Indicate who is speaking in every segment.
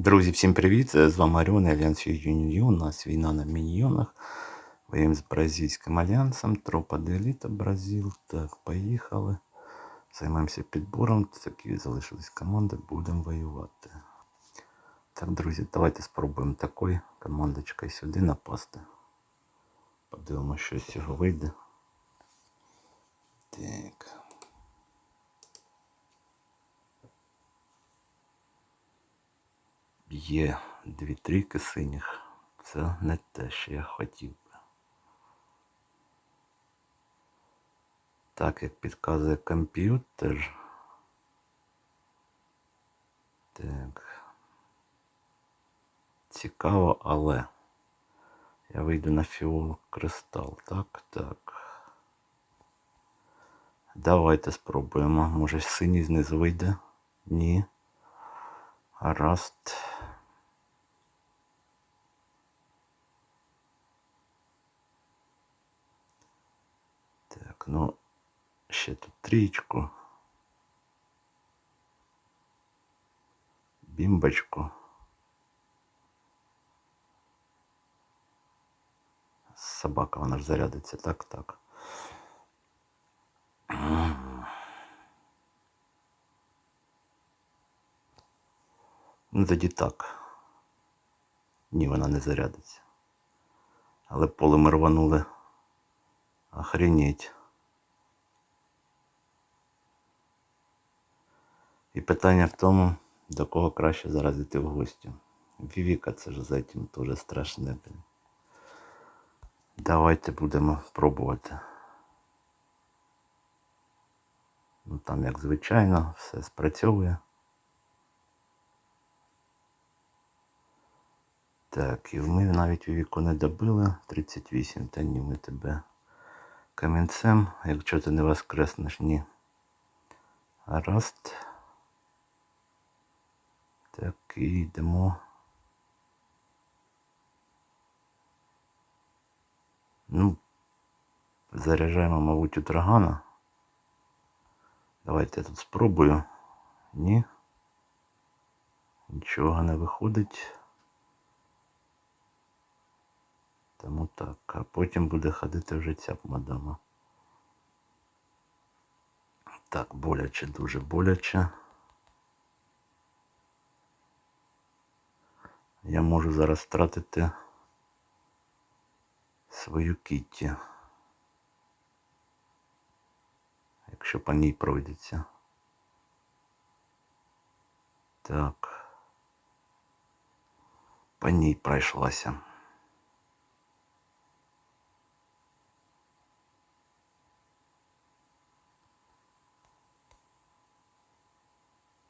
Speaker 1: Друзі, всім привіт! З вами Аріон, Альянс Юніон. У нас війна на міньйонах. Воюємо з Бразильським альянсом. Тропа Деліта Бразил. Так, поїхали. Займаємося підбором. Такі залишились команди, будемо воювати. Так, друзі, давайте спробуємо такою командочкою сюди напасти. Подивимося, що з цього вийде. Так. Є дві трійки синіх. Це не те, що я хотів би. Так, як підказує комп'ютер. Так. Цікаво, але я вийду на фіол кристал. Так, так. Давайте спробуємо. Може синій знизу вийде? Ні. Гаразд. Так, ну, ще тут трічку. Бімбочку. Собака, вона ж зарядиться. Так, так. Ну, тоді так. Ні, вона не зарядиться. Але поле ми рванули. Охренеть. І питання в тому, до кого краще зараз йти в гості. Вівіка це ж за цим теж страшне. Давайте будемо пробувати. Ну там, як звичайно, все спрацьовує. Так, і ми навіть у віку не добили 38, та ні, ми тебе камінцем, якщо ти не воскреснеш, ні. Гаразд. Так, і йдемо. Ну, заряджаємо, мабуть, у драгана. Давайте я тут спробую. Ні. Нічого не виходить. Тому так. А потім буде ходити вже ця мадама. Так, боляче, дуже боляче. Я можу зараз втратити свою кітті. Якщо по ній пройдеться. Так. По ній пройшлася.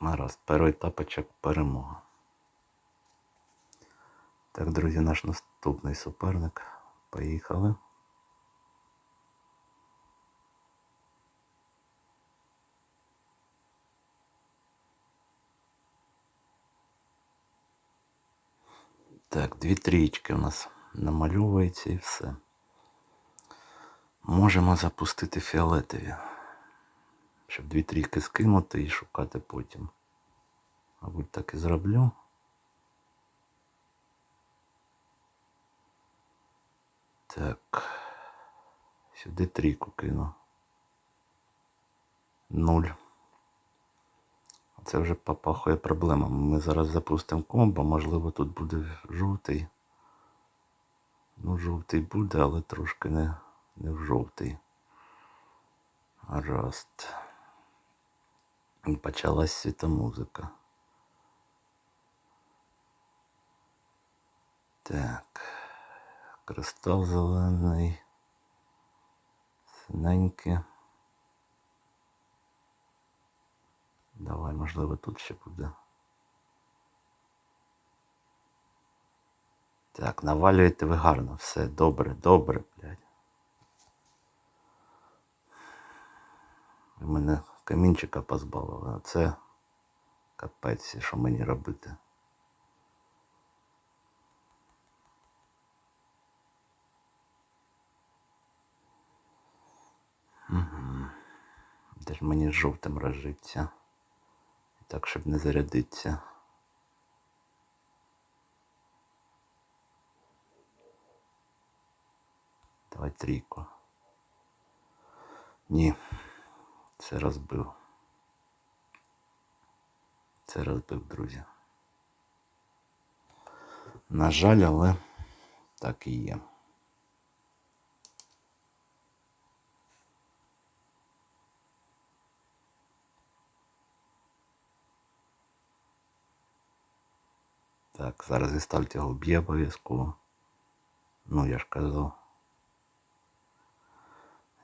Speaker 1: Гаразд, перший тапочок перемога. Так, друзі, наш наступний суперник. Поїхали. Так, дві трічки у нас намальовується і все. Можемо запустити фіолетові, щоб дві трійки скинути і шукати потім. Мабуть, так і зроблю. Так. Сюди трійку кину. Нуль. Це вже попахує проблемами. Ми зараз запустимо комбо, можливо, тут буде жовтий. Ну, жовтий буде, але трошки не, не в жовтий. І Почалась світомузика. Так. Кристал зелений. Синенький. Давай, можливо, тут ще буде. Так, навалюєте ви гарно. Все добре, добре, блядь. Ви мене камінчика позбавили, це капець, що мені робити. Де ж мені жовтим рожиться. Так, щоб не зарядитися. Давай трійку. Ні, це розбив. Це розбив, друзі. На жаль, але так і є. Так, зараз і стальте його б'є обов'язково. Ну, я ж казав.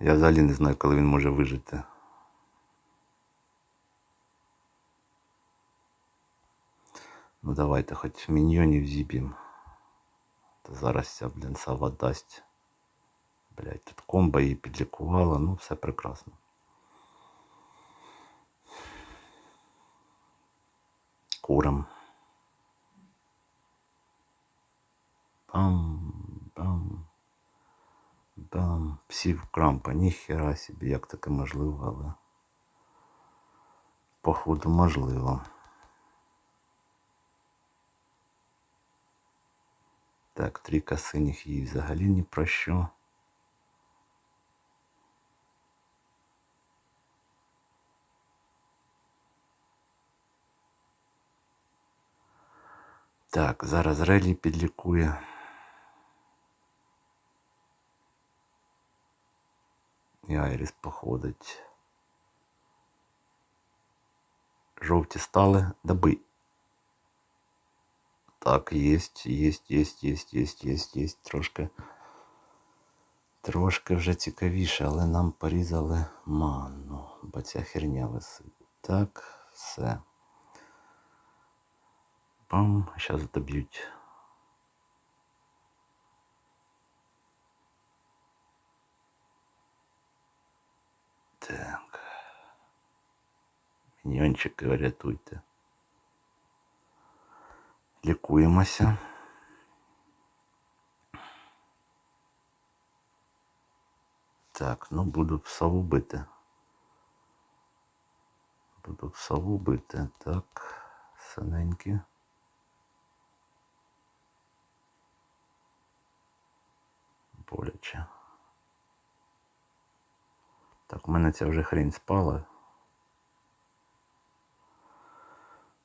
Speaker 1: Я взагалі не знаю, коли він може вижити. Ну давайте хоч міньйонів зіб'ємо. То зараз ця, блін, сава дасть. Блять, тут комба її підлікувала, ну все прекрасно. Курам. Бам, бам, бам. Всі в крампа, ніхера собі, як таке можливо, але походу можливо. Так, трійка синіх їй взагалі ні про що. Так, зараз релі підлікує. І Айріс походить. Жовті стали, доби. Так, єсть, єсть, єсть, єсть, єсть, єсть, єсть. Трошки. Трошки вже цікавіше, але нам порізали ману, бо ця херня висить. Так, все. Бам, зараз доб'ють. Так. Міньончики, врятуйте. Лікуємося. Так, ну буду псову бити. Буду псову бити. Так, синенькі. Боляче. Так, у мене ця вже хрень спала.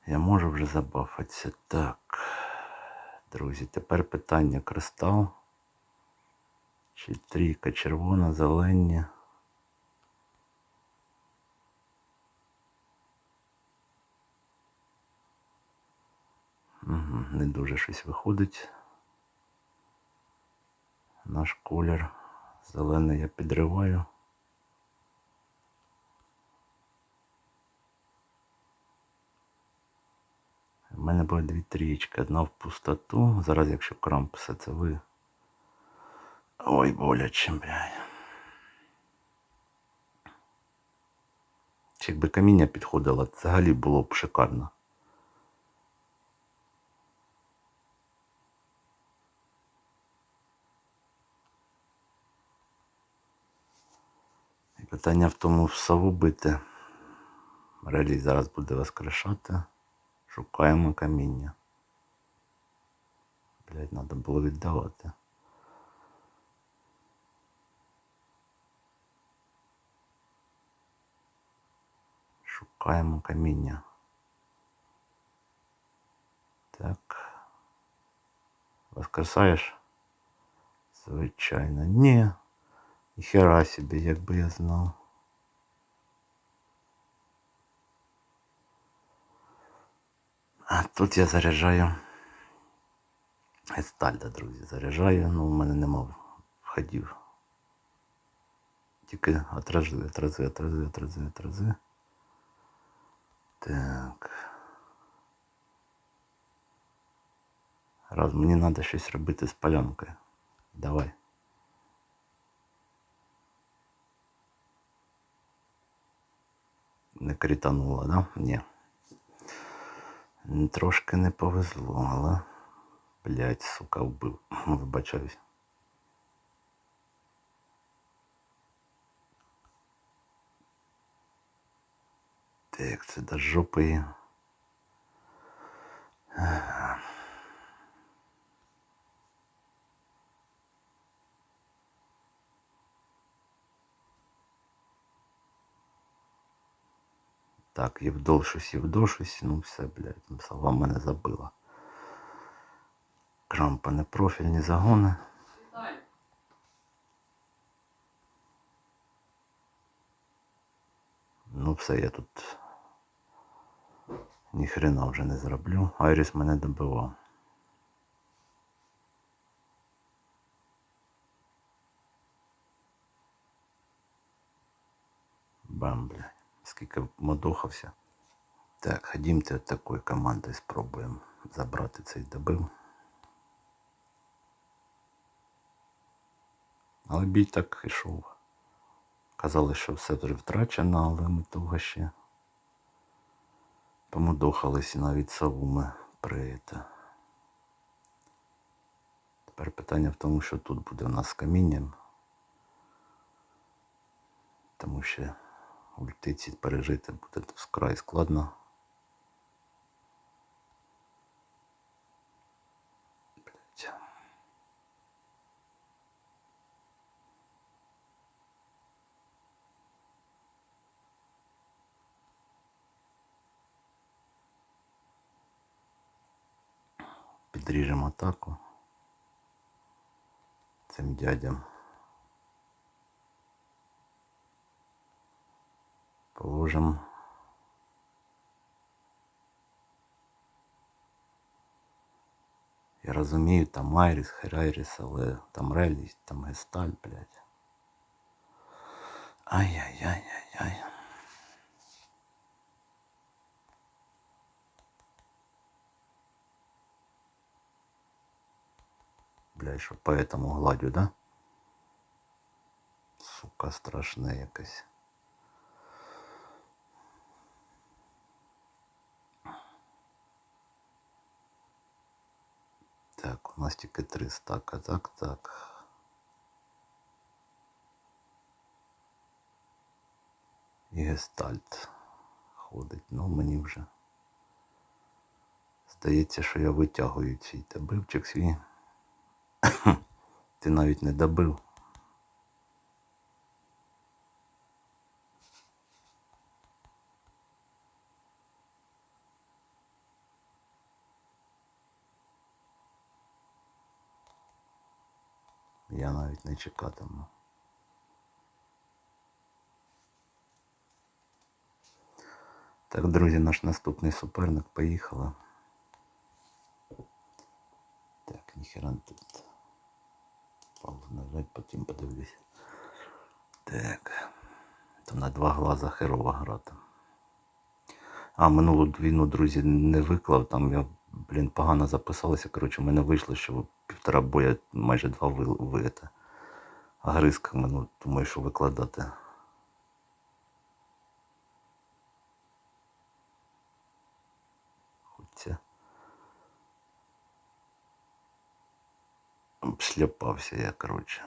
Speaker 1: Я можу вже забафатися. Так. Друзі, тепер питання кристал. Чи трійка червона, зелені. Угу, не дуже щось виходить. Наш колір. Зелений я підриваю. Мене буде дві трієчки, одна в пустоту. Зараз, якщо крамп все це ви. Ой, боляче, блядь. Якби каміння підходило, взагалі було б шикарно. І питання в тому в сову бити. Зараз буде воскрешати. Шукаємо каміння. Блять, треба було віддавати. Шукаємо каміння. Так. Воскресаєш? Звичайно. Ні. Ніхера собі, якби я знав. А тут я заряджаю Естальда, друзі, заряджаю, ну у мене нема входів. Тільки отрази, отрази, отрази, отрази, отрази. Так. Раз мені треба щось робити з палянкою. Давай. Не критануло, да? Ні. Трошки не повезло, але... Блять, сука, вбив. Вибачаюсь. Так, це до жопи. Так, Євдошусь, Євдошусь, ну все, блядь, сова мене забила. Крампа не профільні загони. Ну все, я тут ніхрена вже не зроблю. Айріс мене добивав. Бам, блядь. Скільки модохався. Так, ходімте такою командою спробуємо забрати цей добив. Але бій так ішов. Казали, що все вже втрачено, але ми того ще помудохались і навіть сову ми при те. Тепер питання в тому, що тут буде у нас з камінням. Тому що ультиці пережити буде вкрай складно. Підріжемо атаку цим дядям. Положимо. Я розумію, там Айріс, Херайріс, але там Релі, там Гесталь, блядь. Ай-яй-яй-яй-яй. Блядь, що по этому гладю, да? Сука, страшне якесь. Так, у нас тільки три стака, так, так. І гестальт ходить, ну мені вже. Здається, що я витягую цей добивчик свій. Ти навіть не добив. Я навіть не чекатиму. Так, друзі, наш наступний суперник поїхали. Так, ніхера тут. Паузу нажать, потім подивлюсь. Так. То на два глаза херова грати. А минулу війну, друзі, не виклав. Там я, блін, погано записалася. Коротше, в мене вийшло, що півтора боя, майже два ви, ви це, агризками, ну, думаю, що викладати. Хоча. Шляпався я, коротше.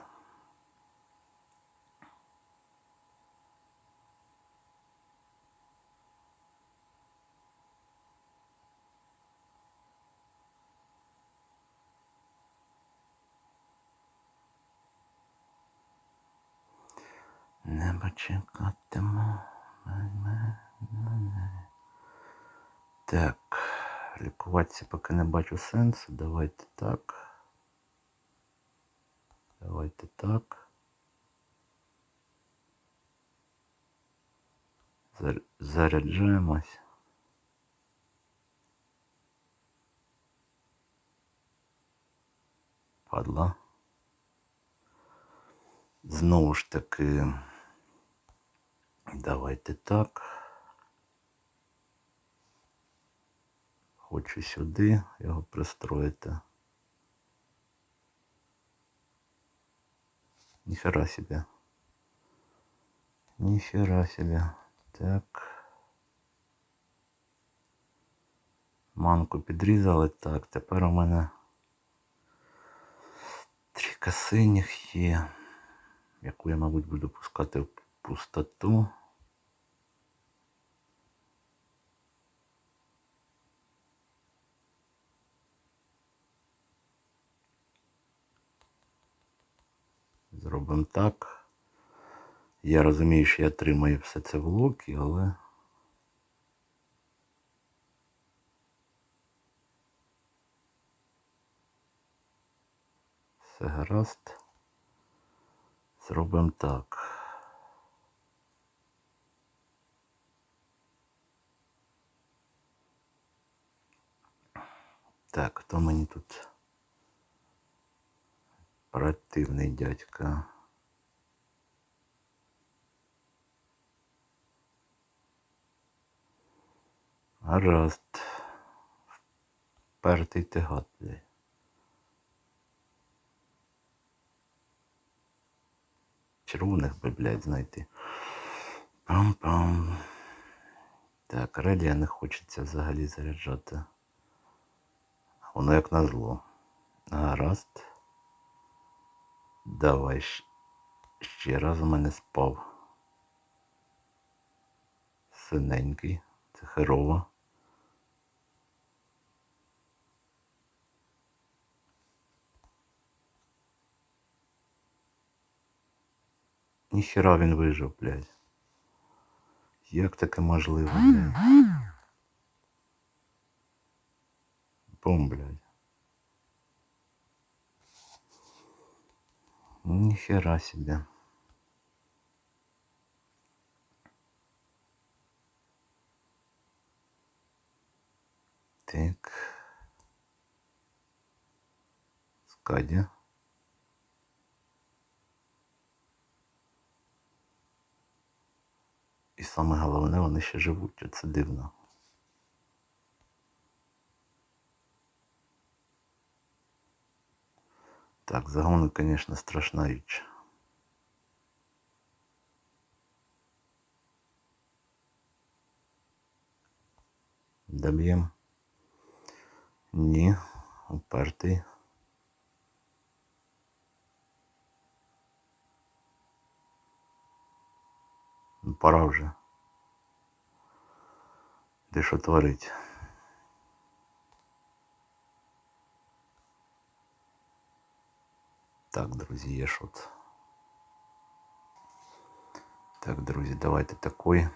Speaker 1: Небо чекатиму. Так, лікуватися поки не бачу сенсу. Давайте так. Давайте так. Заряджаємось. Падла. Знову ж таки. Давайте так. Хочу сюди його пристроїти. Ніхера себе. Ніхера себе. Так. Манку підрізали. Так, тепер у мене трійка синіх є, яку я, мабуть, буду пускати в пустоту. Робимо так. Я розумію, що я тримаю все це в локі, але... Все гаразд. Зробимо так. Так, хто мені тут противний дядька? Гаразд. Впертий ти гад, блядь. Червоних би, блядь, знайти. Пам-пам. Так, релія не хочеться взагалі заряджати. Воно як назло. Гаразд. Давай ще раз у мене спав. Синенький. Це херово. Ніхера він вижив, блядь. Як таке можливо, блядь? Бум, блядь. Ніхера себе. Так. Скадя. І саме головне, вони ще живуть, оце дивно. Так, загони, конечно, страшна річ. Доб'єм. Ні, упертий. Пора вже. Де що творить? Так, друзі, є шот. Так, друзі, давайте такой.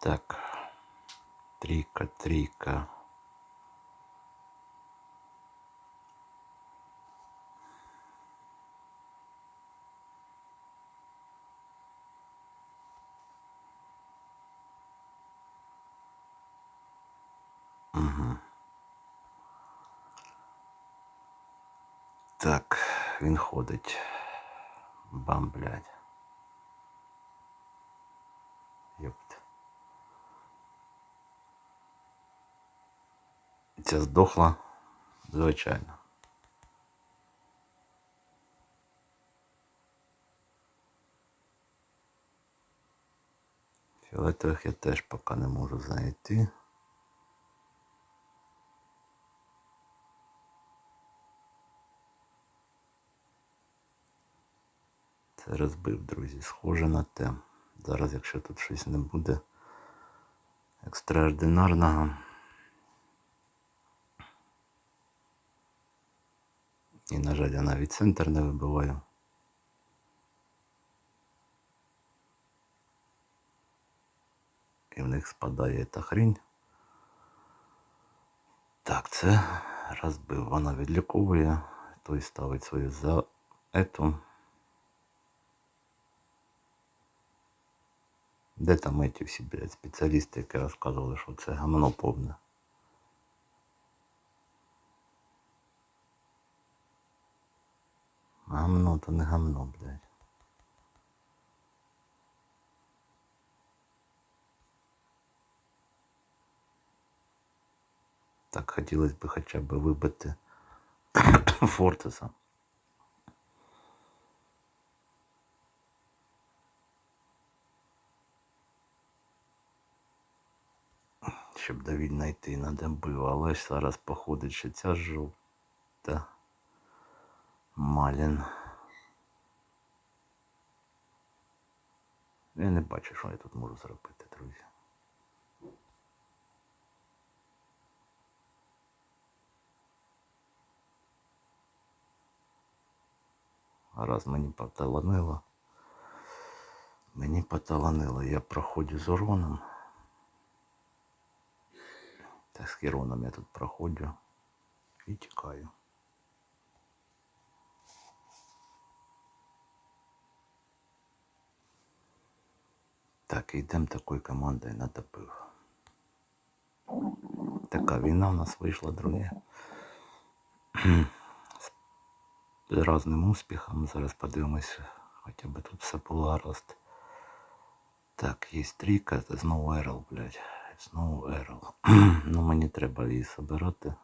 Speaker 1: Так. Трійка, трійка. Угу. Так, він ходить. Бам, блядь. Ёпт. Ця здохла, звичайно. Фіолетових я теж поки не можу знайти. Це розбив, друзі, схоже на те. Зараз, якщо тут щось не буде екстраординарного. І, на жаль, я навіть центр не вибиваю. І в них спадає та хрінь. Так, це розбив. Вона відліковує, той ставить свою за ету. Де там эти всі, блядь, спеціалісти, які розказували, що це гамно повне. То не гамно, блядь. Так хотілося б хоча б вибити Фортеса. Щоб Давід знайти на добив, але ж зараз походить ще ця жовта Малін. Я не бачу, що я тут можу зробити, друзі. А Раз мені поталанило. Мені поталанило. Я проходжу з уроном. Та з хіроном я тут проходжу і тікаю. Так, йдемо такою командою натопив. Така війна в нас вийшла, друзі. З разним успіхом. Зараз подивимося, хоча б тут все було гаразд. Так, є трійка, це знову Ерл, блядь. Знову Ерл. ну мені треба її собирати.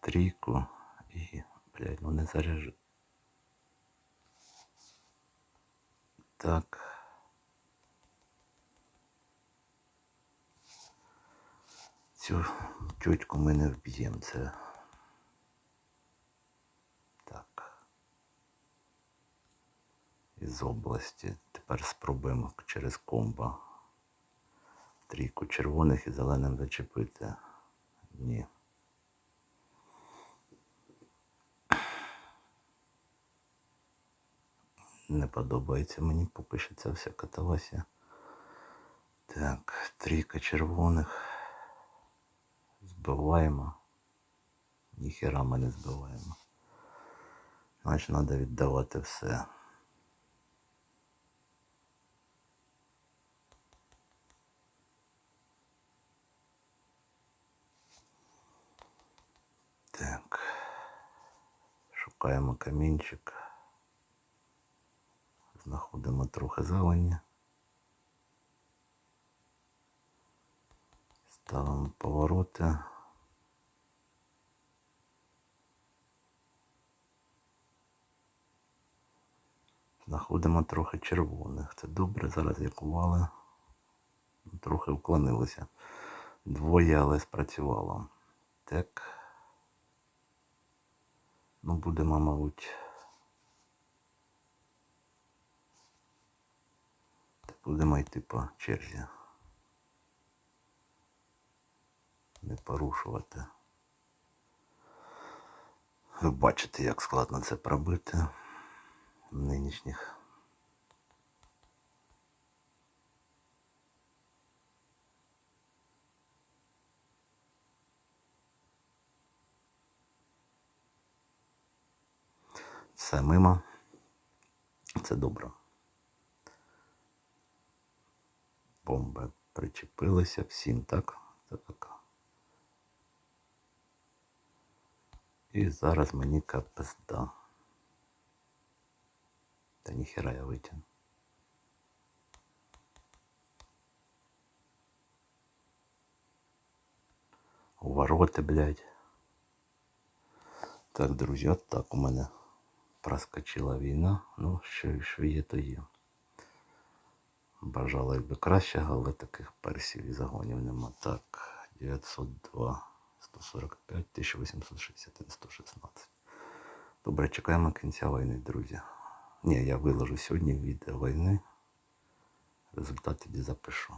Speaker 1: Трійку і, блядь, ну не заряжу. Так. Цю тютьку ми не вб'ємо. Це. Так. Із області. Тепер спробуємо через комбо. Трійку червоних і зеленим зачепити. Ні. Не подобається мені поки що ця вся катавасія. Так, трійка червоних. Збиваємо. Ніхера ми не збиваємо. Значить, треба віддавати все. Так. Шукаємо камінчик. Знаходимо трохи зелені. Ставимо повороти. Знаходимо трохи червоних. Це добре, зараз якували. Трохи вклонилося. Двоє, але спрацювало. Так. Ну, будемо, мабуть. Будемо йти по черзі. Не порушувати. Ви бачите, як складно це пробити в нинішніх. Все мимо. Це добре. Бомби причепилися всім, так? Так. І зараз мені капезда. Та ніхера я витягну. У вороти, блядь. Так, друзі, от так у мене проскочила війна. Ну, що, що є, то є. Бажало якби краще, але таких персів і загонів нема. Так, 902, 145, 1861, 116. Добре, чекаємо кінця війни, друзі. Ні, я виложу сьогодні відео війни. Результати запишу.